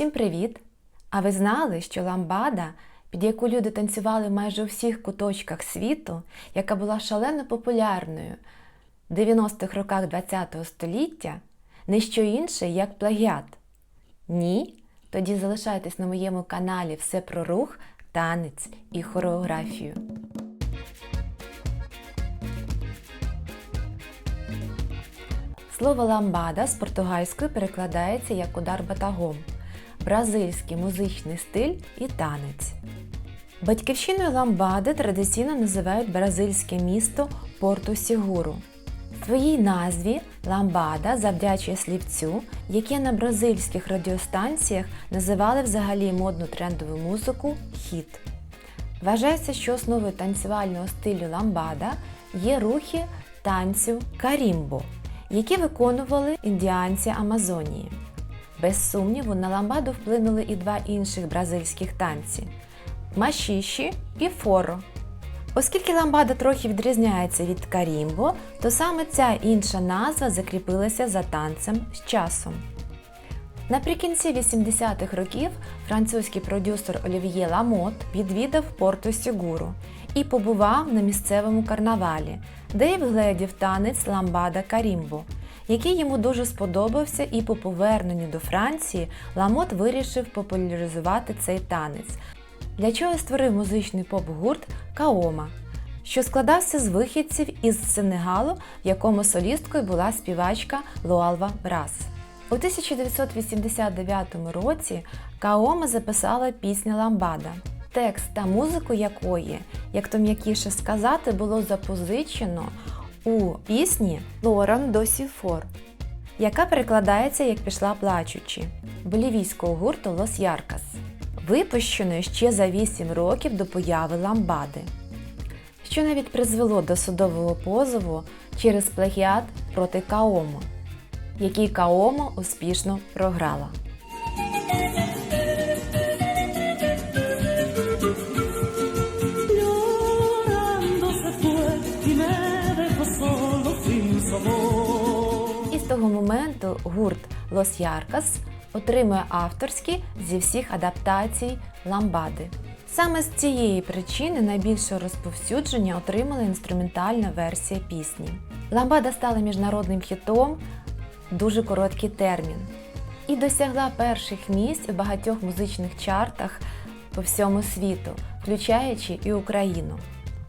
Всім привіт! А ви знали, що ламбада, під яку люди танцювали майже у всіх куточках світу, яка була шалено популярною в 90-х роках ХХ століття, не що інше, як плагіат? Ні? Тоді залишайтесь на моєму каналі Все про рух, танець і хореографію. Слово ламбада з португальської перекладається як удар батагом, бразильський музичний стиль і танець. Батьківщиною ламбади традиційно називають бразильське місто Порту Сігуру. Своїй назві ламбада завдячує слівцю, яке на бразильських радіостанціях називали взагалі модну трендову музику хіт. Вважається, що основою танцювального стилю ламбада є рухи танцю карімбо, які виконували індіанці Амазонії. Без сумніву, на ламбаду вплинули і два інших бразильських танці машіші і форо. Оскільки ламбада трохи відрізняється від карімбо, то саме ця інша назва закріпилася за танцем з часом. Наприкінці 80-х років французький продюсер Олів'є Ламот відвідав Порту Сігуру і побував на місцевому карнавалі, де й вгледів танець ламбада карімбо, який йому дуже сподобався, і по поверненню до Франції Ламот вирішив популяризувати цей танець, для чого створив музичний поп-гурт Каома, що складався з вихідців із Сенегалу, в якому солісткою була співачка Луалва Брас. У 1989 році Каома записала пісню Ламбада, текст та музику якої, як то м'якіше сказати, було запозичено у пісні Лоран до Сіфор, яка перекладається як пішла плачучи болівійського гурту Лос Яркас, випущеної ще за 8 років до появи ламбади, що навіть призвело до судового позову через плагіат проти Каому, який Каомо успішно програла. Моменту гурт Лос Яркас отримує авторські зі всіх адаптацій ламбади. Саме з цієї причини найбільше розповсюдження отримала інструментальна версія пісні. Ламбада стала міжнародним хітом дуже короткий термін і досягла перших місць у багатьох музичних чартах по всьому світу, включаючи і Україну.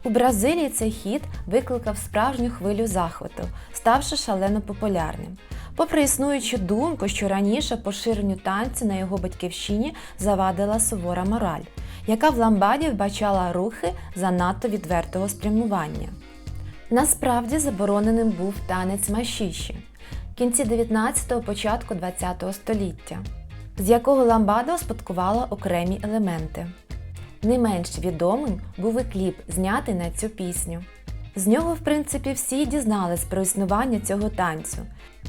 У Бразилії цей хіт викликав справжню хвилю захвату, ставши шалено популярним. Попри існуючу думку, що раніше поширенню танцю на його батьківщині завадила сувора мораль, яка в ламбаді вбачала рухи занадто відвертого спрямування. Насправді забороненим був танець машіші в кінці 19-го, початку 20-го століття, з якого ламбада успадкувала окремі елементи. Не менш відомим був і кліп, знятий на цю пісню. З нього, в принципі, всі дізнались про існування цього танцю.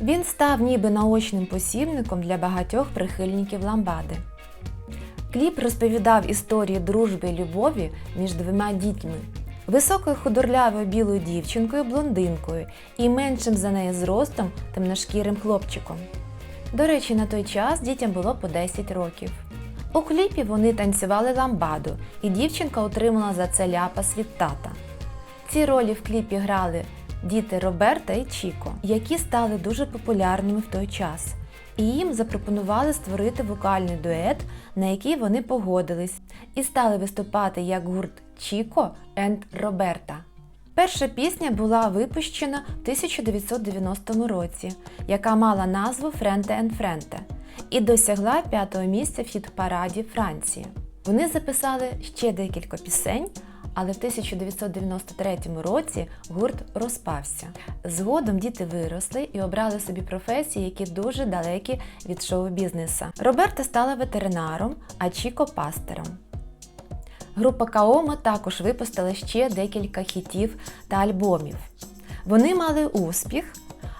Він став ніби наочним посібником для багатьох прихильників ламбади. Кліп розповідав історію дружби і любові між двома дітьми. Високою худорлявою білою дівчинкою, блондинкою і меншим за неї зростом темношкірим хлопчиком. До речі, на той час дітям було по 10 років. У кліпі вони танцювали ламбаду, і дівчинка отримала за це ляпас від тата. Ці ролі в кліпі грали діти Роберта і Чіко, які стали дуже популярними в той час. І їм запропонували створити вокальний дует, на який вони погодились, і стали виступати як гурт Чіко енд Роберта. Перша пісня була випущена в 1990 році, яка мала назву Френте енд Френте і досягла п'ятого місця в хіт-параді Франції. Вони записали ще декілька пісень, але в 1993 році гурт розпався. Згодом діти виросли і обрали собі професії, які дуже далекі від шоу-бізнеса. Роберта стала ветеринаром, а Чіко пастером. Група Каома також випустила ще декілька хітів та альбомів. Вони мали успіх,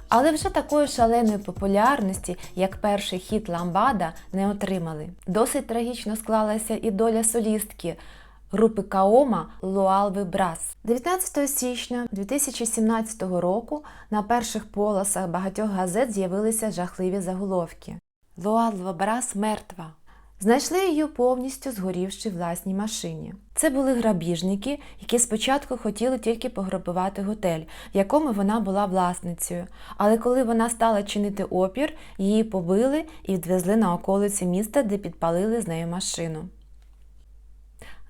але вже такої шаленої популярності, як перший хіт Ламбада, не отримали. Досить трагічно склалася і доля солістки групи Каома Луалви Брас. 19 січня 2017 року на перших полосах багатьох газет з'явилися жахливі заголовки. Луалва Брас мертва. Знайшли її повністю згорівши власній машині. Це були грабіжники, які спочатку хотіли тільки пограбувати готель, в якому вона була власницею. Але коли вона стала чинити опір, її побили і відвезли на околиці міста, де підпалили з нею машину.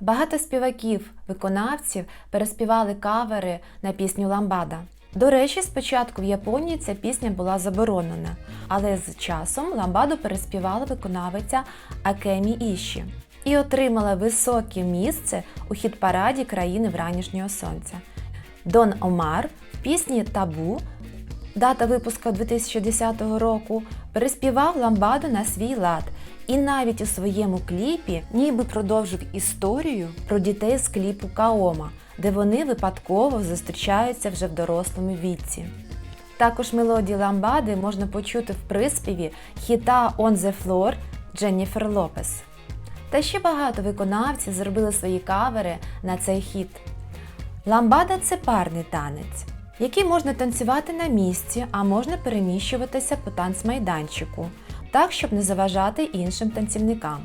Багато співаків, виконавців переспівали кавери на пісню Ламбада. До речі, спочатку в Японії ця пісня була заборонена, але з часом ламбаду переспівала виконавиця Акемі Іші і отримала високе місце у хіт-параді країни вранішнього сонця. Дон Омар в пісні Табу, дата випуску 2010 року, переспівав ламбаду на свій лад і навіть у своєму кліпі ніби продовжив історію про дітей з кліпу Каома, де вони випадково зустрічаються вже в дорослому віці. Також мелодії ламбади можна почути в приспіві хіта On the Floor Дженніфер Лопес. Та ще багато виконавців зробили свої кавери на цей хіт. Ламбада це парний танець, який можна танцювати на місці, а можна переміщуватися по танцмайданчику, так, щоб не заважати іншим танцівникам.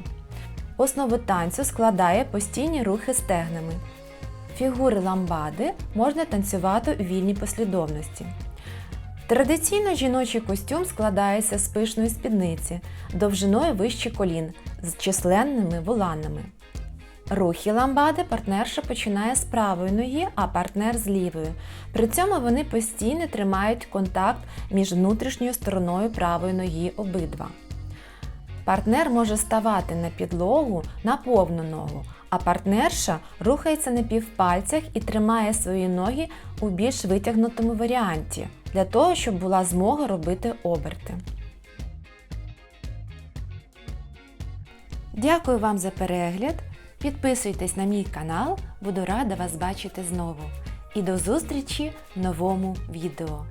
Основу танцю складає постійні рухи стегнами. Фігури ламбади можна танцювати у вільній послідовності. Традиційно жіночий костюм складається з пишної спідниці, довжиною вище колін, з численними воланами. Рухи ламбади партнерша починає з правої ноги, а партнер з лівої. При цьому вони постійно тримають контакт між внутрішньою стороною правої ноги обидва. Партнер може ставати на підлогу на повну ногу, а партнерша рухається на півпальцях і тримає свої ноги у більш витягнутому варіанті, для того, щоб була змога робити оберти. Дякую вам за перегляд. Підписуйтесь на мій канал, буду рада вас бачити знову. І до зустрічі в новому відео.